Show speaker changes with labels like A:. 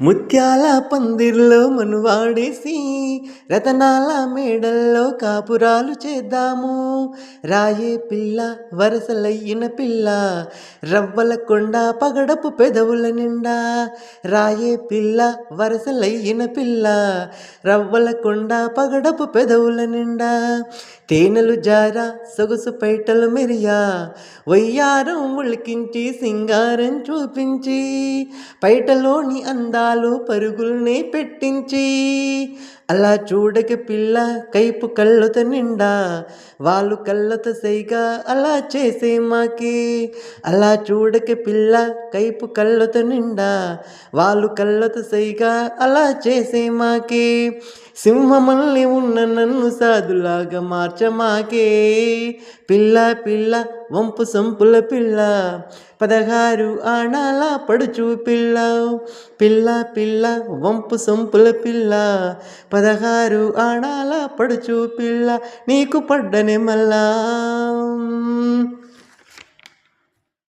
A: ముత్యాల పందిర్లో మనువాడేసి రతనాల మేడల్లో కాపురాలు చేద్దాము. రాయే పిల్ల వరసలయ్యిన పిల్ల రవ్వల కొండ పగడపు పెదవుల నిండా. రాయే పిల్ల వరసలయ్యిన పిల్ల రవ్వల కొండ పగడపు పెదవుల నిండా. తేనెలు జార సొగసు పైటలు మెరియా. వయ్యారం ఉలికించి సింగారం చూపించి పైటలోని అందా అందాలు పరుగుల్నే పెట్టించి అలా చూడక పిల్ల కైపు కళ్ళతో నిండా వాళ్ళు కళ్ళతో సైగా అలా చేసే మాకి. అలా చూడక పిల్ల కైపు కళ్ళతో నిండా వాళ్ళు కళ్ళతో సైగా అలా చేసే మాకి. సింహమల్లి ఉన్న నన్ను సాధులాగా మార్చమాకే పిల్ల పిల్ల వంపు సంపుల పిల్ల పదహారు ఆణాల పడుచు పిల్ల పిల్ల పిల్ల వంపు సొంపుల పిల్ల. పదహారు ఆణాల పడుచు పిల్ల నీకు పడ్డనే మళ్ళా